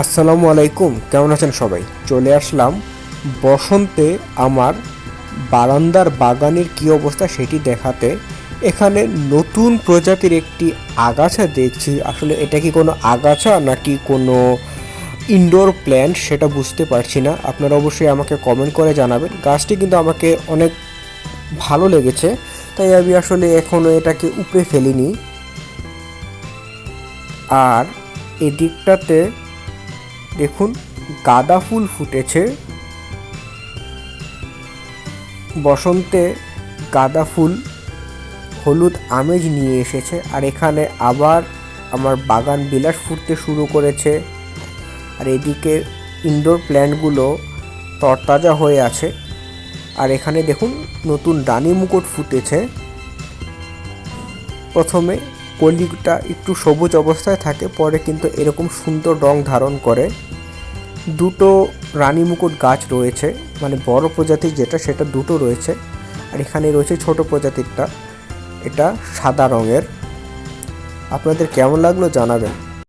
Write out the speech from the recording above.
আসসালামু আলাইকুম, কেমন আছেন সবাই? চলে আসলাম বসন্তে আমার বারান্দার বাগানের কি অবস্থা সেটি দেখাতে। এখানে নতুন প্রজাতির একটি আগাছা দেখছি। আসলে এটা কি কোনো আগাছা নাকি কোনো ইনডোর প্ল্যান্ট সেটা বুঝতে পারছি না। আপনারা অবশ্যই আমাকে কমেন্ট করে জানাবেন। গাছটি কিন্তু আমাকে অনেক ভালো লেগেছে, তাই আমি আসলে এখনও এটাকে উপড়ে ফেলিনি। আর এদিকটাতে দেখুন, গাঁদা ফুল ফুটেছে। বসন্তে গাঁদা ফুল, হলুদ আমেজ নিয়ে এসেছে। আর এখানে আবার আমার বাগান বিলাস ফুটতে শুরু করেছে। আর এদিকে ইনডোর প্ল্যান্টগুলো তরতাজা হয়ে আছে। আর এখানে দেখুন, নতুন রানী মুকুট ফুটেছে। প্রথমে কলিটা একটু সবুজ অবস্থায় থাকে, পরে কিন্তু এরকম সুন্দর রং ধারণ করে। দুটো রানী মুকুট গাছ রয়েছে মানে বড় প্রজাতির যেটা, সেটা দুটো রয়েছে। আর এখানে রয়েছে ছোট প্রজাতিরটা, এটা সাদা রঙের। আপনাদের কেমন লাগল জানাবেন।